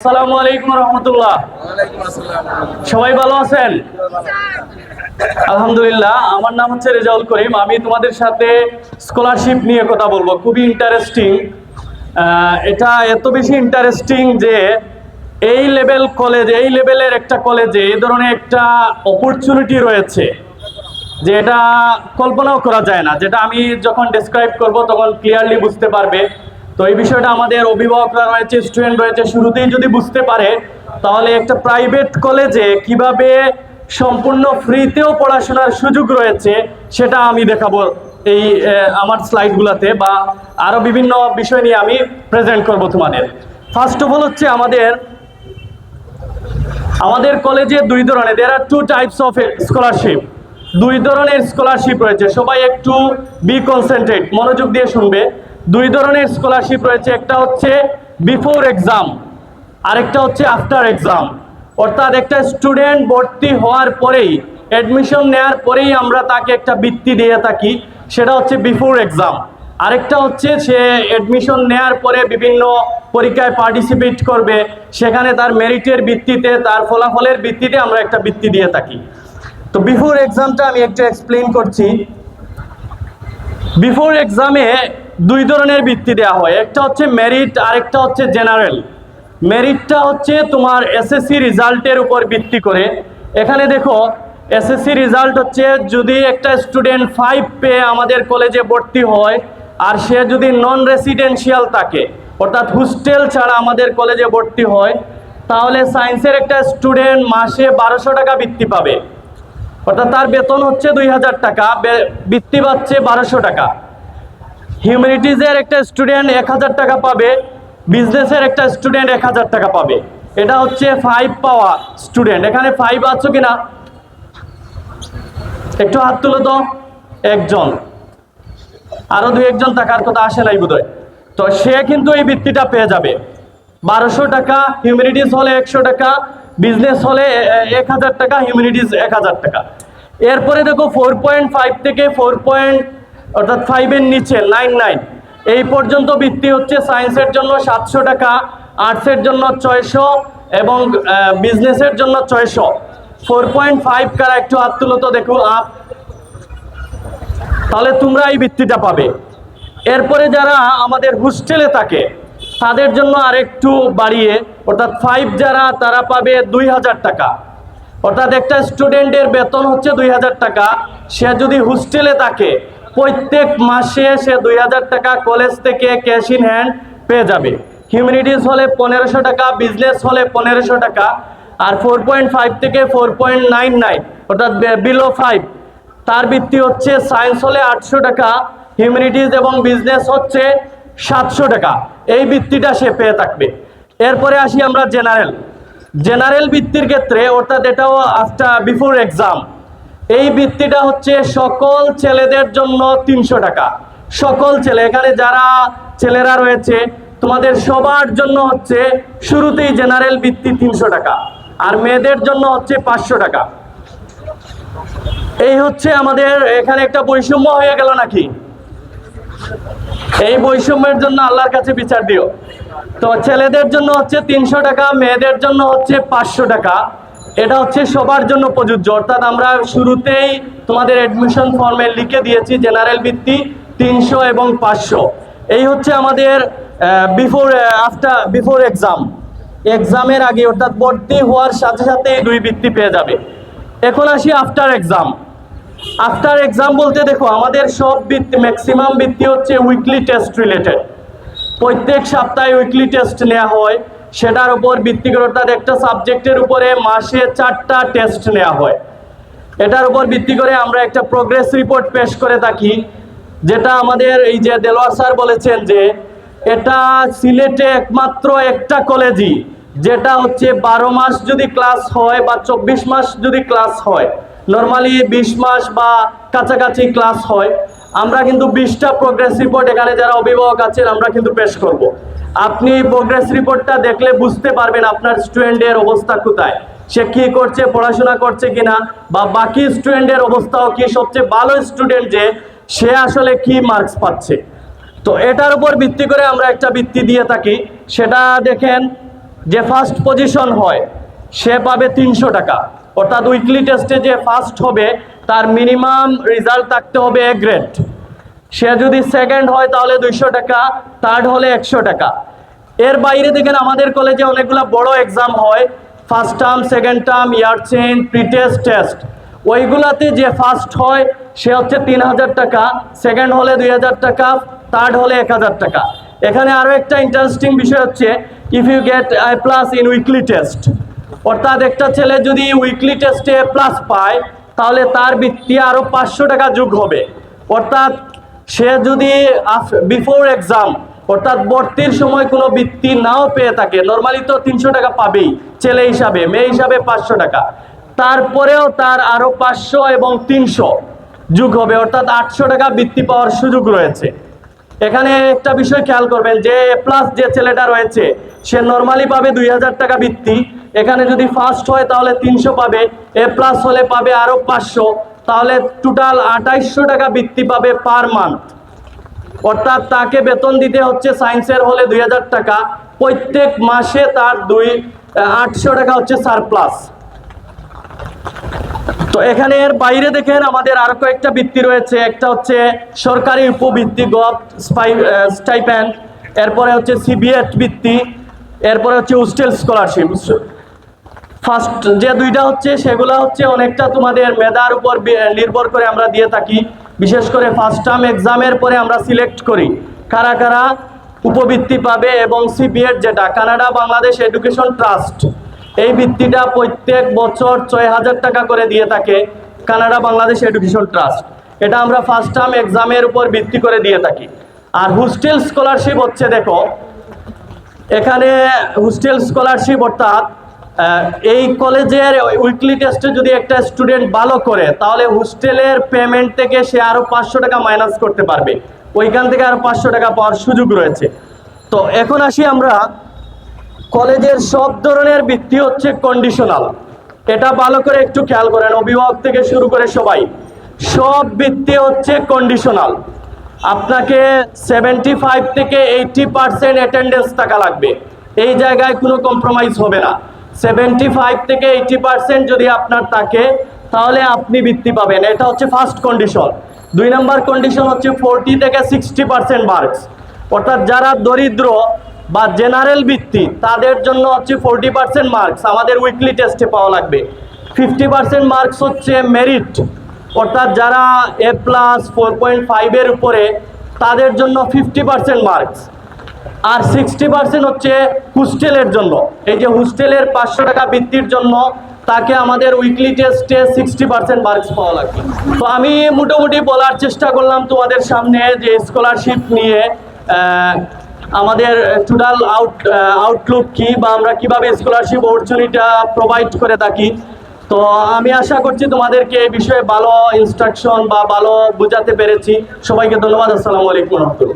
আসসালামু আলাইকুম রহমতুল্লাহ। সবাই ভালো আছেন? আলহামদুলিল্লাহ আমার নাম হচ্ছে রেজাউল করিম। আমি তোমাদের সাথে স্কলারশিপ নিয়ে কথা বলব। খুবই ইন্টারেস্টিং এটা এত বেশি ইন্টারেস্টিং যে এই লেভেল কলেজ এই লেভেলের একটা কলেজে এই ধরনের একটা অপরচুনিটি রয়েছে যে এটা কল্পনাও করা যায় না। যেটা আমি যখন ডেসক্রাইব করব তখন ক্লিয়ারলি বুঝতে পারবে। তো এই বিষয়টা আমাদের অভিভাবকরা রয়েছে স্টুডেন্ট রয়েছে, শুরুতেই যদি বুঝতে পারে, তাহলে একটা প্রাইভেট কলেজে কীভাবে সম্পূর্ণ ফ্রিতেও পড়াশোনার সুযোগ রয়েছে, সেটা আমি দেখাবো এই আমার স্লাইডগুলোতে বা আরও বিভিন্ন বিষয় নিয়ে আমি প্রেজেন্ট করব তোমাদের। ফার্স্ট অফ অল হচ্ছে আমাদের আমাদের কলেজে দুই ধরনের দের আর টু টাইপস অফ স্কলারশিপ দুই ধরনের স্কলারশিপ রয়েছে, সবাই একটু বি কনসেন্ট্রেট মনোযোগ দিয়ে শুনবে। দুই ধরনের স্কলারশিপ রয়েছে, একটা হচ্ছে বিফোর এক্সাম আরেকটা হচ্ছে আফটার এক্সাম অর্থাৎ একটা স্টুডেন্ট ভর্তি হওয়ার পরেই অ্যাডমিশন নেওয়ার পরেই আমরা তাকে একটা বৃত্তি দিয়ে থাকি, সেটা হচ্ছে বিফোর এক্সাম আরেকটা হচ্ছে সে অ্যাডমিশন নেয়ার পরে বিভিন্ন পরীক্ষায় পার্টিসিপেট করবে, সেখানে তার মেরিটের ভিত্তিতে, তার ফলাফলের ভিত্তিতে আমরা একটা বৃত্তি দিয়ে থাকি। তো বিফোর এক্সামটা আমি একটু এক্সপ্লেন করছি। বিফোর এক্সামে দুই ধরনের বৃত্তি দেওয়া হয়। একটা হচ্ছে মেরিট আরেকটা হচ্ছে জেনারেল মেরিটটা হচ্ছে তোমার এসএসসি রেজাল্টের উপর ভিত্তি করে। এখানে দেখো এসএসসি রেজাল্ট হচ্ছে যদি একটা স্টুডেন্ট ফাইভ পেয়ে আমাদের কলেজে ভর্তি হয়, আর সে যদি নন রেসিডেন্সিয়াল থাকে, অর্থাৎ হোস্টেল ছাড়া আমাদের কলেজে ভর্তি হয়, তাহলে সায়েন্সের একটা স্টুডেন্ট মাসে বারোশো টাকা বৃত্তি পাবে। অর্থাৎ তার বেতন হচ্ছে দুই হাজার টাকা বৃত্তি পাচ্ছে বারোশো টাকা। হিউম্যানিটিজের একটা স্টুডেন্ট এক হাজার টাকা পাবে বিজনেসের একটা স্টুডেন্ট এক হাজার টাকা পাবে। এটা হচ্ছে ফাইভ পাওয়া স্টুডেন্ট এখানে ফাইভ আছো কিনা? একটু হাত তুলো তো একজন। আরও দুই একজন টাকার কথা আসে নাই বোধহয়। তো সে কিন্তু এই বৃত্তিটা পেয়ে যাবে। বারোশো টাকা হিউম্যানিটিস হলে একশো টাকা বিজনেস হলে এক হাজার টাকা হিউম্যানিটিস এক হাজার টাকা। এরপরে দেখো ফোর পয়েন্ট ফাইভ থেকে ফোর পয়েন্ট অর্থাৎ ফাইভের নিচে নাইন নাইন এই পর্যন্ত বৃত্তি হচ্ছে সায়েন্সের জন্য সাতশো টাকা আর্টসের জন্য ছয়শো এবং বিজনেসের জন্য ছয়শো। ফোর পয়েন্ট ফাইভ কারা একটু তো দেখো আপ তাহলে তোমরা এই বৃত্তিটা পাবে। এরপরে যারা আমাদের হোস্টেলে থাকে, তাদের জন্য আরেকটু বাড়িয়ে, অর্থাৎ ফাইভ যারা, তারা পাবে দুই হাজার টাকা। অর্থাৎ একটা স্টুডেন্টের বেতন হচ্ছে দুই হাজার টাকা। সে যদি হোস্টেলে থাকে প্রত্যেক মাসে সে দুই হাজার টাকা কলেজ থেকে ক্যাশ ইন হ্যান্ড পেয়ে যাবে। হিউম্যানিটিস হলে পনেরোশো টাকা বিজনেস হলে পনেরোশো টাকা, আর ফোর পয়েন্ট ফাইভ থেকে ফোর পয়েন্ট নাইন নাইন অর্থাৎ বিলো ফাইভ তার বৃত্তি হচ্ছে সায়েন্স হলে আটশো টাকা হিউম্যানিটিজ এবং বিজনেস হচ্ছে সাতশো টাকা। এই বৃত্তিটা সে পেয়ে থাকবে। এরপরে আসি আমরা জেনারেল জেনারেল বৃত্তির ক্ষেত্রে, অর্থাৎ এটাও আফটার বিফোর এক্সাম এই বৃত্তিটা হচ্ছে সকল ছেলেদের জন্য তিনশো টাকা। সকল ছেলে, এখানে যারা ছেলেরা রয়েছে, তোমাদের সবার জন্য হচ্ছে শুরুতেই জেনারেল বৃত্তি তিনশো টাকা, আর মেয়েদের জন্য হচ্ছে পাঁচশো টাকা। এই হচ্ছে আমাদের, এখানে একটা বৈষম্য হয়ে গেল নাকি? এই বৈষম্যের জন্য আল্লাহর কাছে বিচার দিও। তো ছেলেদের জন্য হচ্ছে তিনশো টাকা, মেয়েদের জন্য হচ্ছে পাঁচশো টাকা। এটা হচ্ছে সবার জন্য প্রযোজ্য। অর্থাৎ আমরা শুরুতেই তোমাদের অ্যাডমিশন ফর্মে লিখে দিয়েছি জেনারেল ভিত্তি তিনশো এবং পাঁচশো। এই হচ্ছে আমাদের বিফোর আফটার বিফোর এক্সাম এক্সামের আগে, অর্থাৎ ভর্তি হওয়ার সাথে সাথে এই দুই বৃত্তি পেয়ে যাবে। এখন আসি আফটার এক্সাম আফটার এক্সাম বলতে দেখো, আমাদের সব বৃত্তি ম্যাক্সিমাম বৃত্তি হচ্ছে উইকলি টেস্ট রিলেটেড প্রত্যেক সপ্তাহে উইকলি টেস্ট নেওয়া হয়। সেটার উপর ভিত্তি করে অর্থাৎ একটা সাবজেক্টের উপরে মাসে চারটা টেস্ট নেওয়া হয়। এটার উপর ভিত্তি করে আমরা একটা প্রোগ্রেস রিপোর্ট পেশ করে থাকি, যেটা আমাদের এই যে দেলোয়ার স্যার বলেছেন যে, এটা সিলেটে একমাত্র একটা কলেজই যেটা হচ্ছে বারো মাস যদি ক্লাস হয় বা চব্বিশ মাস যদি ক্লাস হয়। নর্মালি বিশ মাস বা কাছাকাছি ক্লাস হয়। আমরা কিন্তু বিশটা প্রোগ্রেস রিপোর্ট এখানে যারা অভিভাবক আছেন, আমরা কিন্তু পেশ করব। আপনি প্রোগ্রেস রিপোর্টটা দেখলে বুঝতে পারবেন আপনার স্টুডেন্টের অবস্থা কোথায়। সে কি করছে, পড়াশোনা করছে কিনা, বা বাকি স্টুডেন্টের অবস্থাও কি? সবচেয়ে ভালো স্টুডেন্ট যে, সে আসলে কি মার্কস পাচ্ছে? তো এটার উপর ভিত্তি করে আমরা একটা বৃত্তি দিয়ে থাকি। সেটা দেখেন, যে ফার্স্ট পজিশন হয়, সে পাবে তিনশো টাকা। অর্থাৎ উইকলি টেস্টে যে ফার্স্ট হবে, তার মিনিমাম রেজাল্ট থাকতে হবে এ গ্রেড সে যদি সেকেন্ড হয় তাহলে দুইশো টাকা থার্ড হলে একশো টাকা। এর বাইরে দেখেন আমাদের কলেজে অনেকগুলো বড় এক্সাম হয়। First term second term year chain pretest test ওইগুলাতে যে ফার্স্ট হয়, সে হচ্ছে তিন হাজার টাকা। সেকেন্ড হলে দুই হাজার টাকা থার্ড হলে এক হাজার টাকা। এখানে আরও একটা ইন্টারেস্টিং বিষয় হচ্ছে if you get I plus in weekly test অর্থাৎ একটা ছেলে যদি উইকলি টেস্টে প্লাস পায়, তাহলে তার বৃত্তি আরও পাঁচশো টাকা যোগ হবে। অর্থাৎ সে যদি বিফোর এক্সাম অর্থাৎ ভর্তির সময় কোনো বৃত্তি নাও পেয়ে থাকে নর্মালি তো তিনশো টাকা পাবেই, ছেলে হিসাবে, মেয়ে হিসাবে পাঁচশো টাকা। তারপরেও তার আরও পাঁচশো এবং তিনশো যুগ হবে, অর্থাৎ আটশো টাকা বৃত্তি পাওয়ার সুযোগ রয়েছে। এখানে একটা বিষয় খেয়াল করবেন যে প্লাস যে ছেলেটা রয়েছে, সে নর্মালি পাবে দুই হাজার টাকা বৃত্তি। এখানে যদি ফার্স্ট হয়, তাহলে তিনশো পাবে, এ প্লাস হলে পাবে আরও পাঁচশো। তাহলে টোটাল আঠাইশশো টাকা বৃত্তি পাবে পার মান্থ অর্থাৎ তাকে বেতন দিতে হচ্ছে সায়েন্সের হলে দুই হাজার টাকা। প্রত্যেক মাসে তার দুই আটশো টাকা হচ্ছে সারপ্লাস তো এখানে এর বাইরে দেখেন আমাদের আরও কয়েকটা বৃত্তি রয়েছে। একটা হচ্ছে সরকারি উপবৃত্তি গভ এরপরে হচ্ছে সিবিএট বৃত্তি, এরপরে হচ্ছে হোস্টেল স্কলারশিপ ফার্স্ট যে দুইটা হচ্ছে, সেগুলো হচ্ছে অনেকটা তোমাদের মেধার উপর নির্ভর করে আমরা দিয়ে থাকি। বিশেষ করে ফার্স্ট টার্ম এক্সামের পরে আমরা সিলেক্ট করি কারা কারা উপবৃত্তি পাবে এবং সিবিএড যেটা, কানাডা বাংলাদেশ এডুকেশন ট্রাস্ট। এই বৃত্তিটা প্রত্যেক বছর ছয় হাজার টাকা করে দিয়ে থাকে কানাডা বাংলাদেশ এডুকেশন ট্রাস্ট। এটা আমরা ফার্স্ট টার্ম এক্সামের উপর ভিত্তি করে দিয়ে থাকি। আর হোস্টেল স্কলারশিপ হচ্ছে, দেখো, এখানে হোস্টেল স্কলারশিপ অর্থাৎ এই কলেজের উইকলি টেস্টে যদি একটা স্টুডেন্ট ভালো করে, তাহলে হোস্টেলের পেমেন্ট থেকে সে আরও পাঁচশো টাকা মাইনাস করতে পারবে। ওইখান থেকে আরও পাঁচশো টাকা পাওয়ার সুযোগ রয়েছে। তো এখন আসি আমরা কলেজের সব ধরনের বৃত্তি হচ্ছে কন্ডিশনাল এটা ভালো করে একটু খেয়াল করেন, অভিভাবক থেকে শুরু করে সবাই। সব বৃত্তি হচ্ছে কন্ডিশনাল আপনাকে সেভেন্টি ফাইভ থেকে এইটি পার্সেন্ট অ্যাটেন্ডেন্স থাকা লাগবে। এই জায়গায় কোনো কম্প্রোমাইজ হবে না। সেভেন্টি ফাইভ থেকে এইটি পার্সেন্ট যদি আপনার থাকে, তাহলে আপনি বৃত্তি পাবেন। এটা হচ্ছে ফার্স্ট কন্ডিশন দুই নম্বর কন্ডিশন হচ্ছে ফোরটি থেকে সিক্সটি পার্সেন্ট মার্কস অর্থাৎ যারা দরিদ্র বা জেনারেল ভিত্তি তাদের জন্য হচ্ছে ফোরটি পার্সেন্ট মার্কস আমাদের উইকলি টেস্টে পাওয়া লাগবে। ফিফটি পার্সেন্ট মার্কস হচ্ছে মেরিট অর্থাৎ যারা এ প্লাস ফোর পয়েন্ট ফাইভের উপরে, তাদের জন্য ফিফটি পার্সেন্ট মার্কস আর সিক্সটি পার্সেন্ট হচ্ছে হোস্টেলের জন্য। এই যে হোস্টেলের পাঁচশো টাকা বৃত্তির জন্য তাকে আমাদের উইকলি টেস্টে সিক্সটি পার্সেন্ট মার্কস পাওয়া লাগবে। তো আমি মোটামুটি বলার চেষ্টা করলাম তোমাদের সামনে যে স্কলারশিপ নিয়ে আমাদের টোটাল আউট আউটলুক কি বা আমরা কীভাবে স্কলারশিপ অপরচুনিটা প্রোভাইড করে থাকি। তো আমি আশা করছি তোমাদেরকে এই বিষয়ে ভালো ইনস্ট্রাকশন বা ভালো বোঝাতে পেরেছি। সবাইকে ধন্যবাদ। আসসালামু আলাইকুম রহমতুল্লাহ।